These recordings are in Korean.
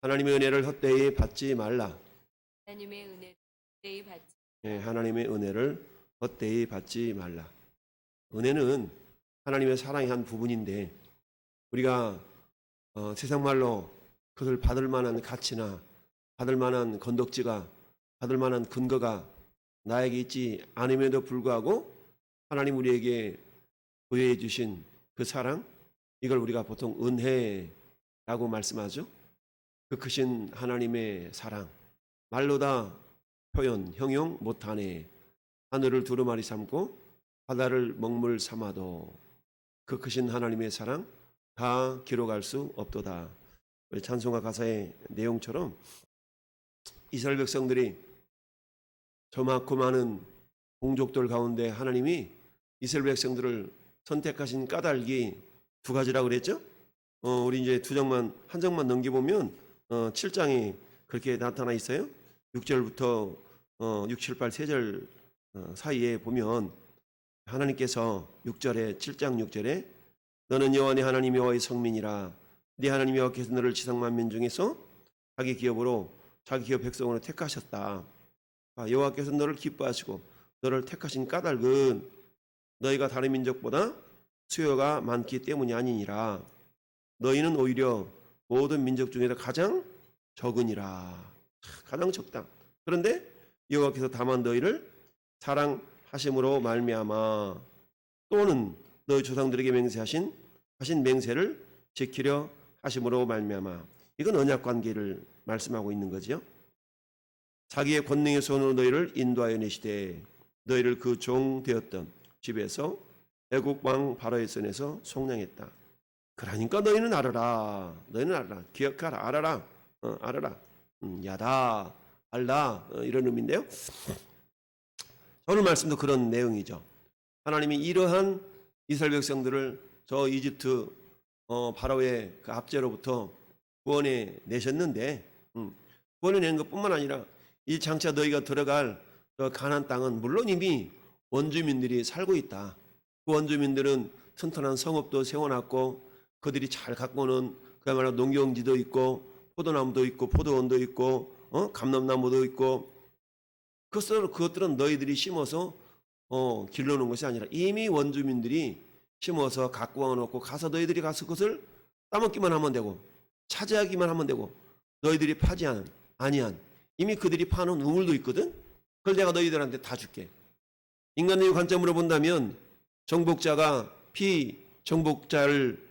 하나님의 은혜를 헛되이 받지 말라. 하나님의 은혜를 헛되이 받지 예, 하나님의 은혜를 헛되이 받지 말라. 은혜는 하나님의 사랑의 한 부분인데 우리가 어, 세상 말로 그것을 받을 만한 가치나 받을 만한 건덕지가 받을 만한 근거가 나에게 있지 않음에도 불구하고 하나님 우리에게 부여해 주신 그 사랑 이걸 우리가 보통 은혜라고 말씀하죠. 그 크신 하나님의 사랑 말로 다 표현 형용 못하네 하늘을 두루마리 삼고 바다를 먹물 삼아도 그 크신 하나님의 사랑 다 기록할 수 없도다. 찬송가 가사의 내용처럼 이스라엘 백성들이 저 많고 많은 공족들 가운데 하나님이 이스라엘 백성들을 선택하신 까닭이 두 가지라고 그랬죠? 어, 우리 이제 두 장만 한 장만 넘겨보면 어, 7장이 그렇게 나타나 있어요. 6절부터 어, 6, 7, 8, 3절 어, 사이에 보면 하나님께서 6절에 7장 6절에 너는 여호와 네 하나님 여호와의 성민이라 네 하나님 여호와께서 너를 지상 만민 중에서 자기 기업으로 자기 기업 백성으로 택하셨다. 아, 여호와께서 너를 기뻐하시고 너를 택하신 까닭은 너희가 다른 민족보다 수요가 많기 때문이 아니니라. 너희는 오히려 모든 민족 중에서 가장 적으니라. 가장 적다. 그런데 여호와께서 다만 너희를 사랑하심으로 말미암아 또는 너희 조상들에게 맹세하신 하신 맹세를 지키려 하심으로 말미암아 이건 언약 관계를 말씀하고 있는 거지요. 자기의 권능의 손으로 너희를 인도하여 내시되 너희를 그 종 되었던 집에서 애국 왕 바로의 손에서 속량했다. 그러니까 너희는 알아라. 너희는 알아라. 기억하라. 알아라. 어, 알아라. 음, 야다. 알라. 어, 이런 의미인데요. 오늘 말씀도 그런 내용이죠. 하나님이 이러한 이스라엘 백성들을 저 이집트 어, 바로의 그 압제로부터 구원해 내셨는데 음, 구원해 낸 것뿐만 아니라 이 장차 너희가 들어갈 그 가나안 땅은 물론 이미 원주민들이 살고 있다. 그 원주민들은 튼튼한 성읍도 세워놨고 그들이 잘 가꾸는 그야말로 농경지도 있고 포도나무도 있고 포도원도 있고 어? 감람나무도 있고 그것들, 그것들은 너희들이 심어서 어, 길러놓은 것이 아니라 이미 원주민들이 심어서 가꾸어 놓고 가서 너희들이 가서 그것을 따먹기만 하면 되고 차지하기만 하면 되고 너희들이 파지 않은 아니한 이미 그들이 파는 우물도 있거든 그걸 내가 너희들한테 다 줄게 인간의 관점으로 본다면 정복자가 피 정복자를 을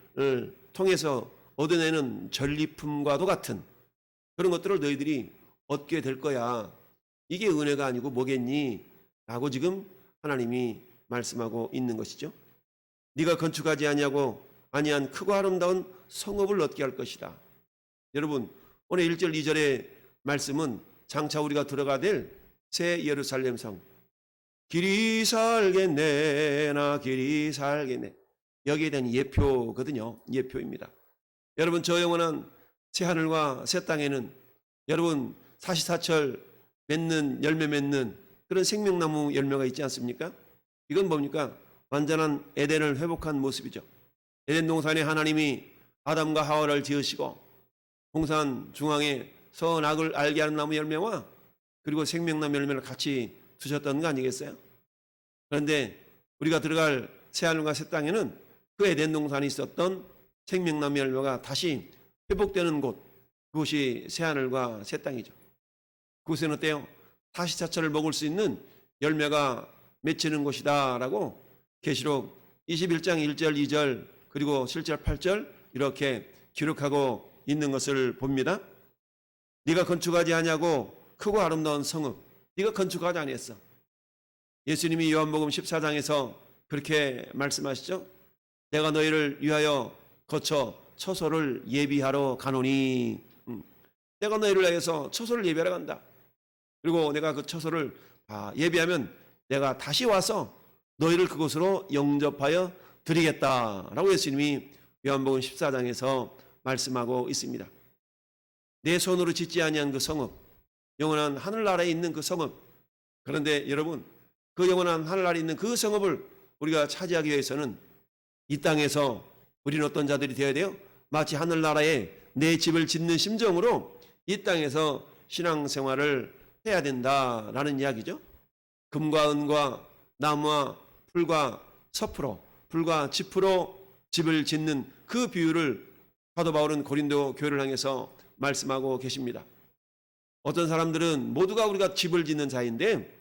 통해서 얻어내는 전리품과도 같은 그런 것들을 너희들이 얻게 될 거야. 이게 은혜가 아니고 뭐겠니? 라고 지금 하나님이 말씀하고 있는 것이죠. 네가 건축하지 아니하고 아니한 크고 아름다운 성읍을 얻게 할 것이다. 여러분 오늘 1절 2절의 말씀은 장차 우리가 들어가 될 새 예루살렘 성 길이 살겠네 나 길이 살겠네 여기에 대한 예표거든요. 예표입니다. 여러분 저 영원한 새 하늘과 새 땅에는 여러분 사시사철 맺는 열매 맺는 그런 생명나무 열매가 있지 않습니까? 이건 뭡니까? 완전한 에덴을 회복한 모습이죠. 에덴 동산에 하나님이 아담과 하와를 지으시고 동산 중앙에 선악을 알게 하는 나무 열매와 그리고 생명나무 열매를 같이 두셨던 거 아니겠어요? 그런데 우리가 들어갈 새하늘과 새 땅에는 그 에덴 동산이 있었던 생명나무 열매가 다시 회복되는 곳 그곳이 새하늘과 새 땅이죠. 그곳에는 어때요? 다시 자체를 먹을 수 있는 열매가 맺히는 곳이다라고 계시록 21장 1절 2절 그리고 7절 8절 이렇게 기록하고 있는 것을 봅니다. 네가 건축하지 아니하고 크고 아름다운 성읍 네가 건축하지 아니했어. 예수님이 요한복음 14장에서 그렇게 말씀하시죠. 내가 너희를 위하여 거쳐 처소를 예비하러 가노니 음. 내가 너희를 위해서 처소를 예비하러 간다. 그리고 내가 그 처소를 아, 예비하면 내가 다시 와서 너희를 그곳으로 영접하여 드리겠다라고 예수님이 요한복음 14장에서 말씀하고 있습니다. 내 손으로 짓지 아니한 그 성읍, 영원한 하늘나라에 있는 그 성읍. 그런데 여러분, 그 영원한 하늘나라에 있는 그 성읍을 우리가 차지하기 위해서는 이 땅에서 우리는 어떤 자들이 되어야 돼요? 마치 하늘나라의 내 집을 짓는 심정으로 이 땅에서 신앙생활을 해야 된다라는 이야기죠. 금과 은과 나무와 풀과 섭으로 불과 지프로 집을 짓는 그 비유를 사도 바울은 고린도 교회를 향해서 말씀하고 계십니다. 어떤 사람들은 모두가 우리가 집을 짓는 자인데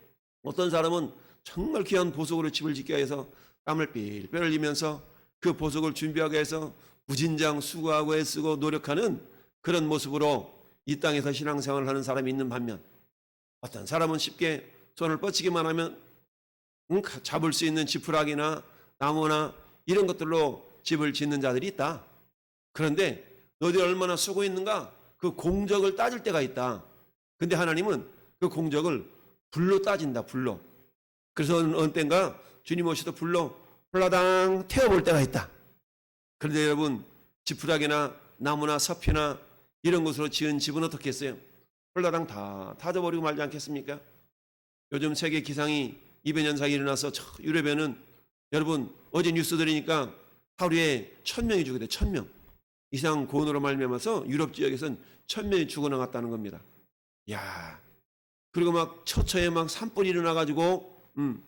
어떤 사람은 정말 귀한 보석으로 집을 짓기 위해서 땀을 삘삘 흘리면서 그 보석을 준비하기 위해서 무진장 수고하고 애쓰고 노력하는 그런 모습으로 이 땅에서 신앙생활을 하는 사람이 있는 반면 어떤 사람은 쉽게 손을 뻗치기만 하면 잡을 수 있는 지푸라기나 나무나 이런 것들로 집을 짓는 자들이 있다. 그런데 너희들이 얼마나 쓰고 있는가 그 공적을 따질 때가 있다. 근데 하나님은 그 공적을 불로 따진다. 불로. 그래서 때인가 주님 오셔도 불로 홀라당 태워볼 때가 있다. 그런데 여러분 지푸라기나 나무나 섭이나 이런 것으로 지은 집은 어떻게 했어요? 홀라당 다 타져버리고 말지 않겠습니까? 요즘 세계 기상이 200년 사이 일어나서 저 유럽에는 여러분 어제 뉴스 들으니까 하루에 천 명이 죽게 돼. 천 명. 이상 고온으로 말미암아서 유럽 지역에선 천 명이 죽어나갔다는 겁니다. 야. 그리고 막 처처에 막 산불이 일어나 가지고 음.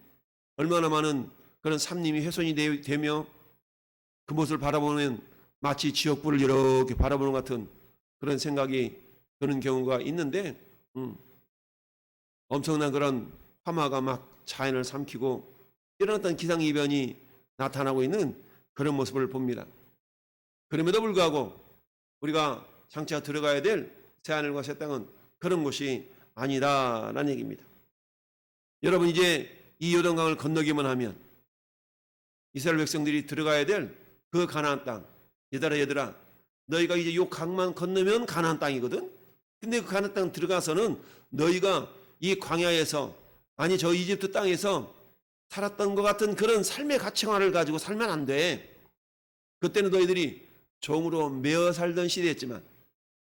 얼마나 많은 그런 산림이 훼손이 되- 되며 그 모습을 바라보면 마치 지옥불을 이렇게 바라보는 것 같은 그런 생각이 드는 경우가 있는데 음. 엄청난 그런 화마가 막 자연을 삼키고 어떤 기상이변이 나타나고 있는 그런 모습을 봅니다. 그럼에도 불구하고 우리가 장차 들어가야 될 새하늘과 새 땅은 그런 곳이 아니다라는 얘기입니다. 여러분 이제 이 요단강을 건너기만 하면 이스라엘 백성들이 들어가야 될 그 가나안 땅 얘들아 얘들아 너희가 이제 요 강만 건너면 가나안 땅이거든. 근데 그 가나안 땅 들어가서는 너희가 이 광야에서 아니 저 이집트 땅에서 살았던 것 같은 그런 삶의 가치관을 가지고 살면 안 돼. 그때는 너희들이 종으로 매어 살던 시대였지만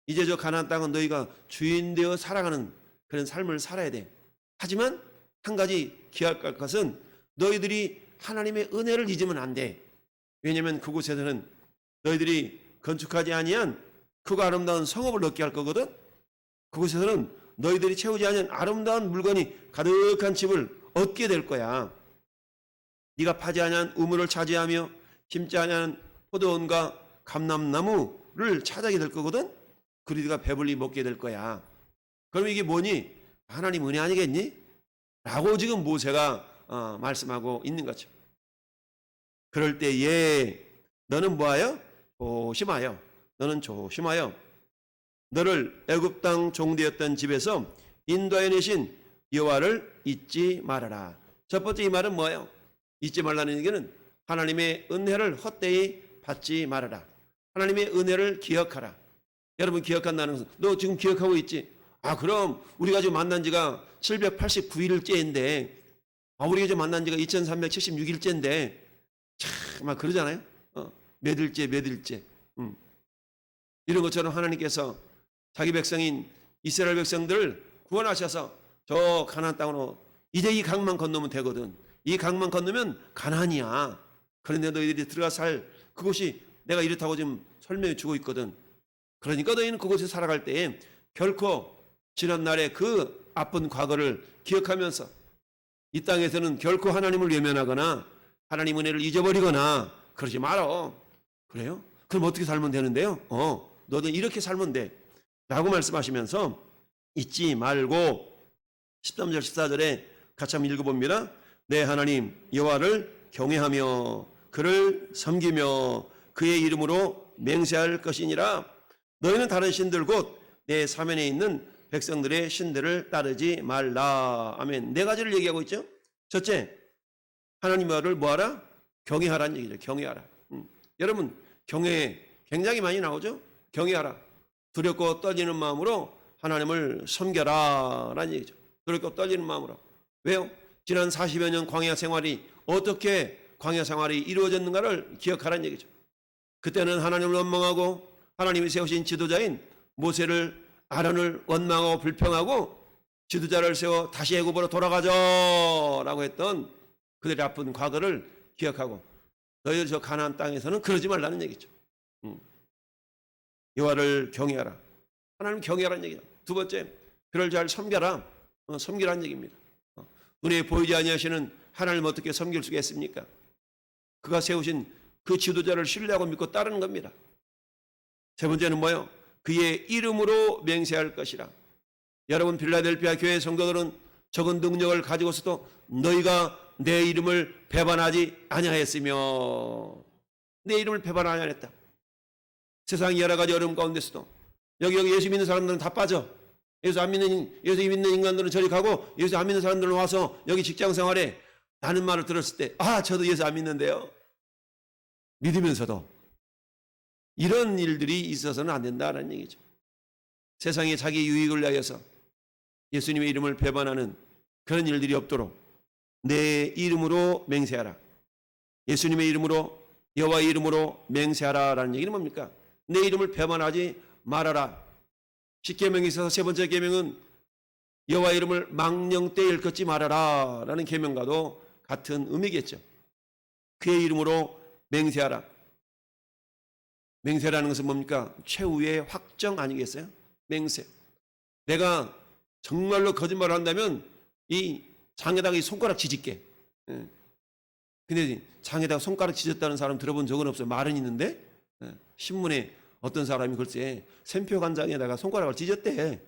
이제 저 가나안 땅은 너희가 주인 되어 살아가는 그런 삶을 살아야 돼. 하지만 한 가지 기억할 것은 너희들이 하나님의 은혜를 잊으면 안 돼. 왜냐하면 그곳에서는 너희들이 건축하지 아니한 크고 아름다운 성읍을 얻게 할 거거든. 그곳에서는 너희들이 채우지 않은 아름다운 물건이 가득한 집을 얻게 될 거야. 네가 파지 아니한 우물을 차지하며 심지 아니한 포도원과 감람나무를 차지하게 될 거거든. 그리 네가 배불리 먹게 될 거야. 그럼 이게 뭐니? 하나님 은혜 아니겠니? 라고 지금 모세가 어, 말씀하고 있는 거죠. 그럴 때에 너는 뭐하여? 조심하여. 너는 조심하여. 너를 애굽 땅 종되었던 집에서 인도해 내신 여호와를 잊지 말아라. 첫 번째 이 말은 뭐예요? 잊지 말라는 얘기는 하나님의 은혜를 헛되이 받지 말아라. 하나님의 은혜를 기억하라. 여러분 기억한다는 것은 너 지금 기억하고 있지? 아 그럼 우리가 지금 만난 지가 789일째인데 아 우리가 지금 만난 지가 2376일째인데 참 막 그러잖아요. 어, 몇 일째 몇 일째. 음. 이런 것처럼 하나님께서 자기 백성인 이스라엘 백성들을 구원하셔서 저 가나안 땅으로 이제 이 강만 건너면 되거든. 이 강만 건너면 가나안이야. 그런데 너희들이 들어가 살 그곳이 내가 이렇다고 지금 설명해 주고 있거든. 그러니까 너희는 그곳에 살아갈 때에 결코 지난 날의 그 아픈 과거를 기억하면서 이 땅에서는 결코 하나님을 외면하거나 하나님 은혜를 잊어버리거나 그러지 말어. 그래요? 그럼 어떻게 살면 되는데요? 어, 너는 이렇게 살면 돼. 라고 말씀하시면서 잊지 말고 13절 14절에 같이 한번 읽어봅니다. 내 하나님 여호와를 경외하며 그를 섬기며 그의 이름으로 맹세할 것이니라. 너희는 다른 신들 곧 내 사면에 있는 백성들의 신들을 따르지 말라. 아멘. 네 가지를 얘기하고 있죠. 첫째, 하나님을 뭐하라? 경외하라는 얘기죠. 경외하라. 음. 여러분 경외 굉장히 많이 나오죠. 경외하라. 두렵고 떨리는 마음으로 하나님을 섬겨라 라는 얘기죠. 두렵고 떨리는 마음으로. 왜요? 지난 40여 년 광야 생활이 어떻게 광야 생활이 이루어졌는가를 기억하라는 얘기죠. 그때는 하나님을 원망하고 하나님이 세우신 지도자인 모세를 아론을 원망하고 불평하고 지도자를 세워 다시 애굽으로 돌아가자라고 했던 그들의 아픈 과거를 기억하고 너희들 저 가나안 땅에서는 그러지 말라는 얘기죠. 음. 여호와를 경외하라. 하나님 경외하라는 얘기다. 두 번째, 그를 잘 섬겨라. 어, 섬기라는 얘기입니다. 어, 눈에 보이지 아니하시는 하나님 어떻게 섬길 수가 있습니까? 그가 세우신 그 지도자를 신뢰하고 믿고 따르는 겁니다. 세 번째는 뭐요? 그의 이름으로 맹세할 것이라. 여러분 빌라델피아 교회 성도들은 적은 능력을 가지고서도 너희가 내 이름을 배반하지 아니하였으며 내 이름을 배반하지 않았다. 세상 여러 가지 어려움 가운데서도 여기 여기 예수 믿는 사람들은 다 빠져. 예수 안 믿는 예수 믿는 인간들은 저리 가고 예수 안 믿는 사람들은 와서 여기 직장 생활에 나는 말을 들었을 때 아 저도 예수 안 믿는데요. 믿으면서도 이런 일들이 있어서는 안 된다는 얘기죠. 세상에 자기 유익을 위하여서 예수님의 이름을 배반하는 그런 일들이 없도록 내 이름으로 맹세하라. 예수님의 이름으로 여호와의 이름으로 맹세하라라는 얘기는 뭡니까? 내 이름을 배반하지 말아라. 십계명에 있어서 세 번째 계명은 여호와의 이름을 망령때 일컫지 말아라라는 계명과도 같은 의미겠죠. 그의 이름으로 맹세하라. 맹세라는 것은 뭡니까? 최후의 확정 아니겠어요? 맹세. 내가 정말로 거짓말을 한다면 이 장에다가 이 손가락 지질게. 예. 근데 장에다가 손가락 지졌다는 사람 들어본 적은 없어요. 말은 있는데 예. 신문에 어떤 사람이 글쎄 샘표 간장에다가 손가락을 찢었대.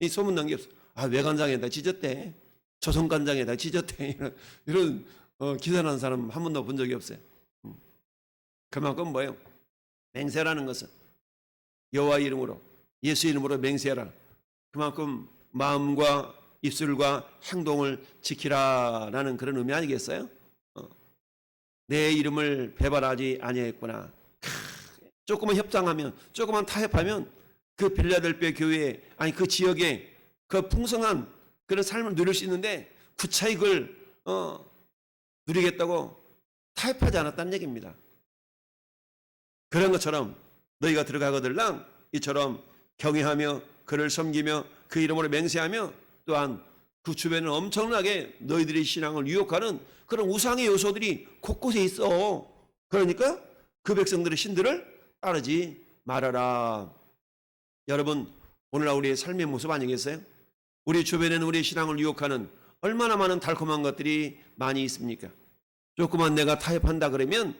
이 소문 난 게 없어. 아 외간장에다 찢었대. 조선 간장에다 찢었대. 이런, 이런 어, 기사 난 사람 한 번도 본 적이 없어요. 음. 그만큼 뭐예요? 맹세라는 것은 여호와 이름으로 예수 이름으로 맹세하라. 그만큼 마음과 입술과 행동을 지키라라는 그런 의미 아니겠어요? 어. 내 이름을 배반하지 아니했구나. 조금만 협상하면, 조금만 타협하면 그 빌라델비아 교회에 아니 그 지역에 그 풍성한 그런 삶을 누릴 수 있는데 그 차익을 어, 누리겠다고 타협하지 않았다는 얘기입니다. 그런 것처럼 너희가 들어가거들랑 이처럼 경외하며 그를 섬기며 그 이름으로 맹세하며 또한 그 주변에 엄청나게 너희들의 신앙을 유혹하는 그런 우상의 요소들이 곳곳에 있어. 그러니까 그 백성들의 신들을 따르지 말아라. 여러분, 오늘날 우리의 삶의 모습 아니겠어요? 우리 주변에는 우리의 신앙을 유혹하는 얼마나 많은 달콤한 것들이 많이 있습니까? 조금만 내가 타협한다 그러면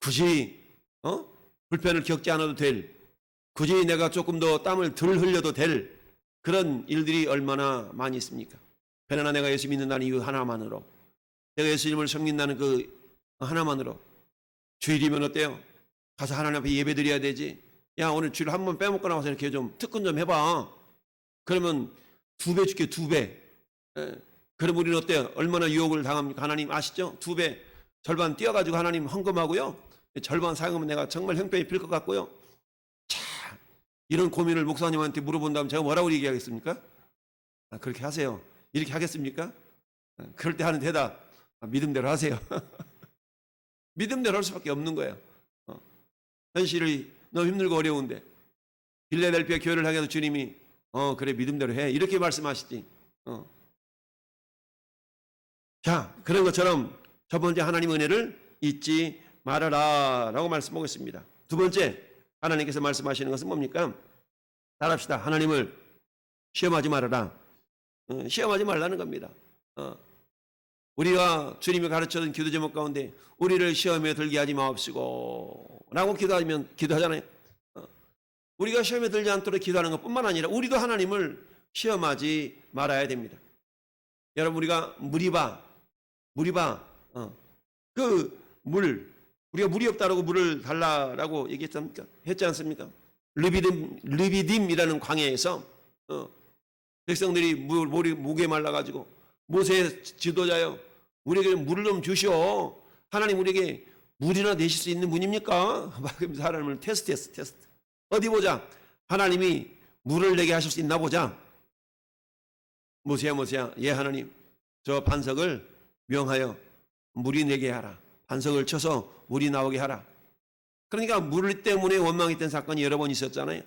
굳이 어? 불편을 겪지 않아도 될 굳이 내가 조금 더 땀을 덜 흘려도 될 그런 일들이 얼마나 많이 있습니까? 그러나 내가 예수 믿는다는 이유 하나만으로 내가 예수님을 섬긴다는 그 하나만으로 주일이면 어때요? 가서 하나님 앞에 예배 드려야 되지. 야 오늘 주일 한 번 빼먹고 나와서 이렇게 좀 특근 좀 해봐. 그러면 두 배 줄게 두 배. 예. 그럼 우리는 어때요? 얼마나 유혹을 당합니까? 하나님 아시죠? 두 배. 절반 띄어가지고 하나님 헌금하고요. 절반 사용하면 내가 정말 형편이 필 것 같고요. 자, 이런 고민을 목사님한테 물어본다면 제가 뭐라고 얘기하겠습니까? 아, 그렇게 하세요. 이렇게 하겠습니까? 아, 그럴 때 하는 대답, 아, 믿음대로 하세요. 믿음대로 할 수밖에 없는 거예요. 어. 현실이 너무 힘들고 어려운데 빌레델피아 교회를 향해서 주님이 어 그래 믿음대로 해 이렇게 말씀하시지. 어. 자 그런 것처럼 첫 번째 하나님 은혜를 잊지 말아라라고 말씀하고 있습니다. 두 번째 하나님께서 말씀하시는 것은 뭡니까? 따라합시다. 하나님을 시험하지 말아라. 어, 시험하지 말라는 겁니다. 어. 우리가 주님이 가르쳐준 기도 제목 가운데 우리를 시험에 들게 하지 마옵시고 라고 기도하면 기도하잖아요. 어. 우리가 시험에 들지 않도록 기도하는 것뿐만 아니라 우리도 하나님을 시험하지 말아야 됩니다. 여러분 우리가 무리바 무리바 어. 그물 우리가 물이 없다라고 물을 달라라고 얘기했습니까? 했지 않습니까? 르비딤 르비딤이라는 광야에서 어. 백성들이 물 물이 목에 말라가지고 모세 지도자요 우리에게 물을 좀 주시오. 하나님 우리에게 물이나 내실 수 있는 분입니까? 막 하나님을 테스트했어 테스트. 어디 보자. 하나님이 물을 내게 하실 수 있나 보자. 모세야 모세야 예 하나님 저 반석을 명하여 물이 내게 하라. 반석을 쳐서 물이 나오게 하라. 그러니까 물 때문에 원망했던 사건이 여러 번 있었잖아요.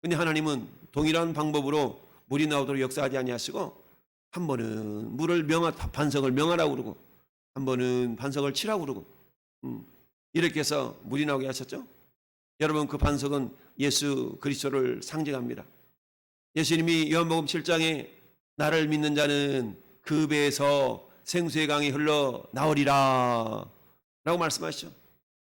근데 하나님은 동일한 방법으로 물이 나오도록 역사하지 아니하시고 한 번은 물을 명하 반석을 명하라고 그러고 한 번은 반석을 치라고 그러고 음, 이렇게 해서 물이 나오게 하셨죠. 여러분 그 반석은 예수 그리스도를 상징합니다. 예수님이 요한복음 7장에 나를 믿는 자는 그 배에서 생수의 강이 흘러 나오리라 라고 말씀하시죠.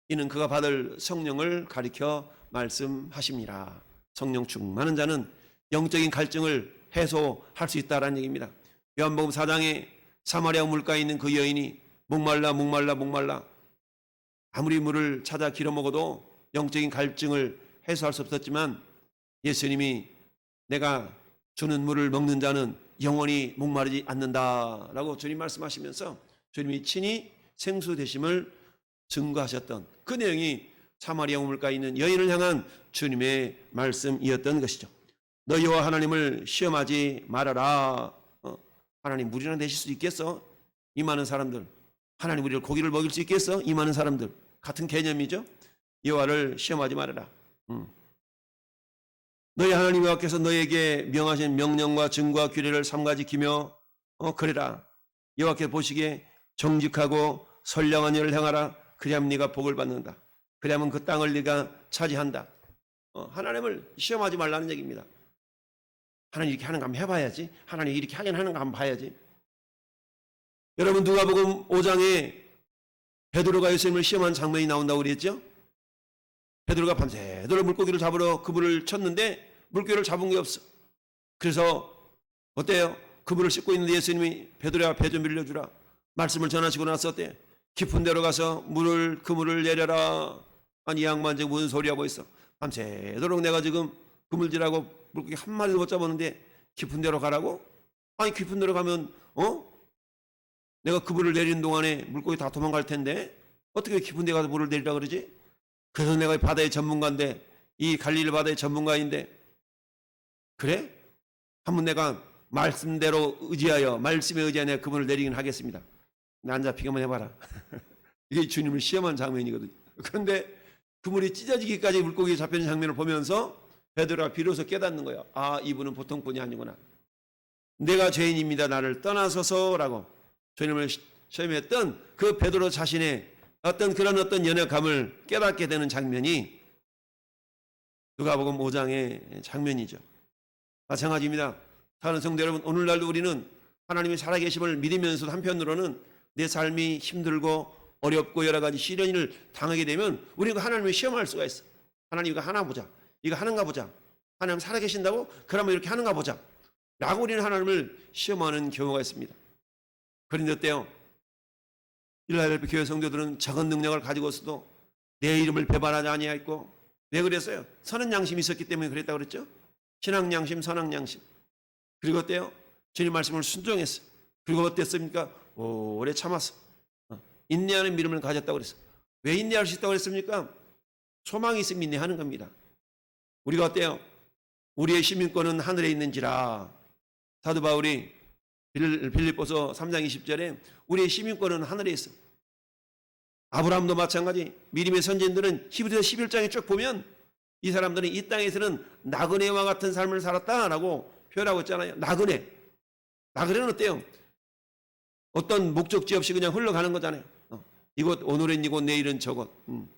이는 그가 받을 성령을 가리켜 말씀하십니다. 성령 충만한 자는 영적인 갈증을 해소할 수 있다라는 얘기입니다. 요한복음 4장에 사마리아 물가에 있는 그 여인이 목말라 목말라 목말라 아무리 물을 찾아 길어 먹어도 영적인 갈증을 해소할 수 없었지만 예수님이 내가 주는 물을 먹는 자는 영원히 목마르지 않는다라고 주님 말씀하시면서 주님이 친히 생수 되심을 증거하셨던 그 내용이 사마리아 우물가에 있는 여인을 향한 주님의 말씀이었던 것이죠. 너희와 하나님을 시험하지 말아라. 어, 하나님 물이나 내실 수 있겠어? 이 많은 사람들. 하나님 우리를 고기를 먹일 수 있겠어? 이 많은 사람들. 같은 개념이죠. 여호와를 시험하지 말아라. 음. 너희 하나님 여호와께서 너희에게 명하신 명령과 증과 규례를 삼가지 기며 어 그래라. 여호와께 보시기에 정직하고 선량한 일을 행하라. 그리하면 네가 복을 받는다. 그리하면 그 땅을 네가 차지한다. 어, 하나님을 시험하지 말라는 얘기입니다. 하나님 이렇게 하는 거 한번 해봐야지. 하나님 이렇게 하긴 하는 거 한번 봐야지. 여러분 누가복음 5장에 베드로가 예수님을 시험한 장면이 나온다고 그랬죠? 베드로가 밤새도록 물고기를 잡으러 그물을 쳤는데 물고기를 잡은 게 없어. 그래서 어때요? 그물을 씻고 있는데 예수님이 베드로야 배 좀 빌려주라. 말씀을 전하시고 나서 어때? 깊은 데로 가서 물을 그물을 내려라. 아니 이 양반 지금 무슨 소리 하고 있어? 밤새도록 내가 지금 그물질하고 물고기 한 마리도 못 잡았는데 깊은 데로 가라고? 아니 깊은 데로 가면 어? 내가 그물을 내리는 동안에 물고기 다 도망갈 텐데 어떻게 깊은 데 가서 물을 내리라 그러지? 그래서 내가 바다의 전문가인데 이 갈릴리 바다의 전문가인데 그래? 한번 내가 말씀대로 의지하여 말씀에 의지하여 그분을 내리긴 하겠습니다. 나안 잡히게만 해봐라. 이게 주님을 시험한 장면이거든요. 그런데 그물이 찢어지기까지 물고기에 잡히는 장면을 보면서 베드로가 비로소 깨닫는 거예요. 아 이분은 보통 분이 아니구나. 내가 죄인입니다. 나를 떠나서서라고 주님을 시험했던 그 베드로 자신의 어떤 그런 어떤 연약함을 깨닫게 되는 장면이 누가복음 5장의 장면이죠. 마찬가지입니다. 사는 성도 여러분, 오늘날도 우리는 하나님의 살아계심을 믿으면서도 한편으로는 내 삶이 힘들고 어렵고 여러 가지 시련을 당하게 되면 우리가 하나님을 시험할 수가 있어. 하나님 이거 하나 보자. 이거 하는가 보자. 하나님 살아계신다고? 그러면 이렇게 하는가 보자. 라고 우리는 하나님을 시험하는 경우가 있습니다. 그런데 어때요? 일라엘비 교회 성도들은 적은 능력을 가지고서도 내 이름을 배반하지 아니하였고 왜 그랬어요? 선한 양심이 있었기 때문에 그랬다고 그랬죠? 신앙 양심, 선한 양심. 그리고 어때요? 주님 말씀을 순종했어. 그리고 어땠습니까? 오래 참았어. 어, 인내하는 믿음을 가졌다고 그랬어. 왜 인내할 수 있다고 그랬습니까? 소망이 있으면 인내하는 겁니다. 우리가 어때요? 우리의 시민권은 하늘에 있는지라 사도 바울이 빌- 빌립보서 3장 20절에 우리의 시민권은 하늘에 있어. 아브라함도 마찬가지. 미림의 선진들은 히브리서 11장에 쭉 보면 이 사람들은 이 땅에서는 나그네와 같은 삶을 살았다라고 표현하고 있잖아요. 나그네. 나그네는 어때요? 어떤 목적지 없이 그냥 흘러가는 거잖아요. 어, 이곳 오늘은 이곳 내일은 저곳. 음.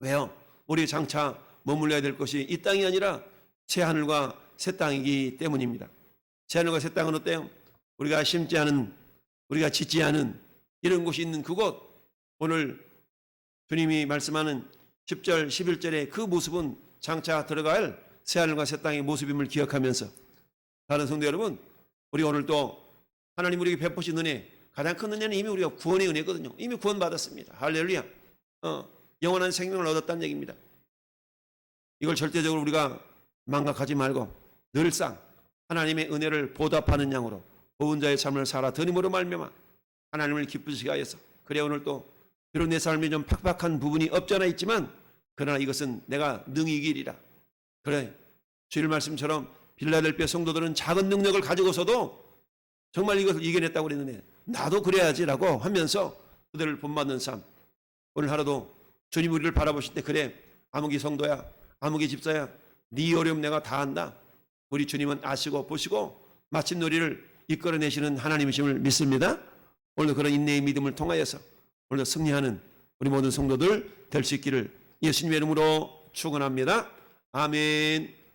왜요? 우리 장차 머물러야 될 것이 이 땅이 아니라 새 하늘과 새 땅이기 때문입니다. 새 하늘과 새 땅은 어때요? 우리가 심지 않은 우리가 짓지 않은 이런 곳이 있는 그곳 오늘 주님이 말씀하는 10절 11절의 그 모습은 장차 들어갈 새 하늘과 새 땅의 모습임을 기억하면서 다른 성도 여러분 우리 오늘 또 하나님 우리에게 베푸신 은혜 가장 큰 은혜는 이미 우리가 구원의 은혜거든요. 이미 구원받았습니다. 할렐루야. 어, 영원한 생명을 얻었다는 얘기입니다. 이걸 절대적으로 우리가 망각하지 말고 늘상 하나님의 은혜를 보답하는 양으로 보은 자의 삶을 살아 드림으로 말미암아 하나님을 기쁘시게 하여서 그래 오늘 또 비록 내 삶이 좀 팍팍한 부분이 없잖아 있지만 그러나 이것은 내가 능히 이기리라. 그래 주일 말씀처럼 빌라델비아 성도들은 작은 능력을 가지고서도 정말 이것을 이겨냈다고 그랬는데 나도 그래야지라고 하면서 그들을 본받는 삶 오늘 하루도 주님 우리를 바라보실 때 그래 아무기 성도야 아무기 집사야 네 어려움 내가 다 안다 우리 주님은 아시고 보시고 마침 우리를 이끌어내시는 하나님이심을 믿습니다 오늘 그런 인내의 믿음을 통하여서 오늘 승리하는 우리 모든 성도들 될 수 있기를 예수님의 이름으로 축원합니다. 아멘.